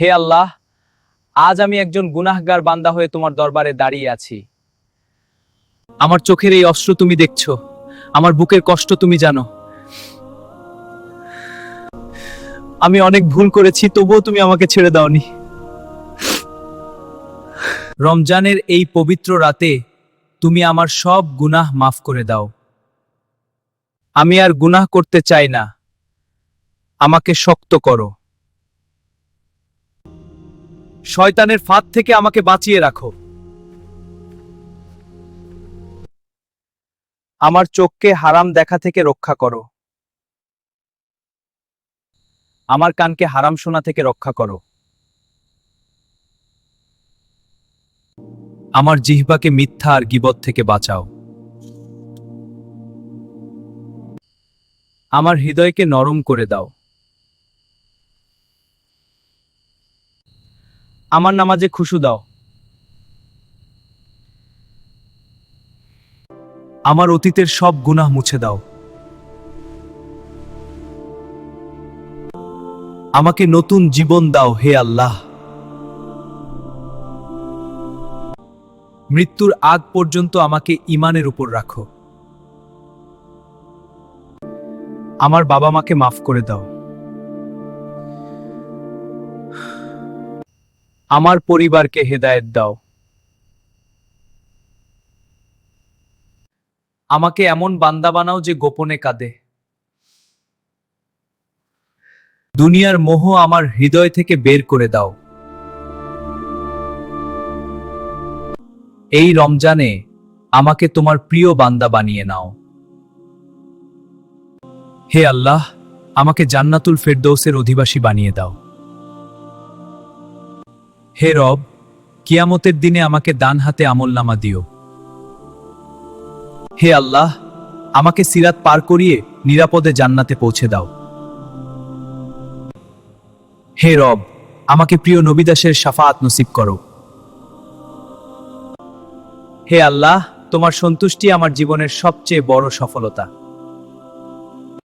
হে আল্লাহ, আজ আমি একজন গুনাহগার বান্দা হয়ে তোমার দরবারে দাঁড়িয়ে আছি। আমার চোখের এই অস্ত্র তুমি দেখছ, আমার বুকের কষ্ট তুমি জানো। আমি অনেক ভুল করেছি, তবুও তুমি আমাকে ছেড়ে দাওনি। রমজানের এই পবিত্র রাতে তুমি আমার সব গুনাহ মাফ করে দাও। আমি আর গুনাহ করতে চাই না, আমাকে শক্ত করো। শয়তানের ফাঁদ থেকে আমাকে বাঁচিয়ে রাখো। আমার চোখকে হারাম দেখা থেকে রক্ষা করো। আমার কানকে হারাম শোনা থেকে রক্ষা করো। আমার জিহ্বাকে মিথ্যা আর গিবত থেকে বাঁচাও। আমার হৃদয়কে নরম করে দাও। আমার নামাজে খুশু দাও। আমার অতীতের সব গুনাহ মুছে দাও। আমাকে নতুন জীবন দাও হে আল্লাহ। মৃত্যুর আগ পর্যন্ত আমাকে ইমানের উপর রাখো। আমার বাবা মাকে মাফ করে দাও। আমার পরিবারকে হেদায়েত দাও। আমাকে এমন বান্দা বানাও যে গোপনে কাঁদে। দুনিয়ার মোহ আমার হৃদয় থেকে বের করে দাও। এই রমজানে আমাকে তোমার প্রিয় বান্দা বানিয়ে নাও। হে আল্লাহ, আমাকে জান্নাতুল ফেরদৌসের অধিবাসী বানিয়ে দাও। হে রব, কিয়ামতের দিনে আমাকে দান হাতে আমলনামা দিও। হে আল্লাহ, আমাকে সিরাত পার করিয়ে নিরাপদে জান্নাতে পৌঁছে দাও। হে রব, আমাকে প্রিয় নবীদাসের সাফাত নসিব করো। হে আল্লাহ, তোমার সন্তুষ্টি আমার জীবনের সবচেয়ে বড় সফলতা।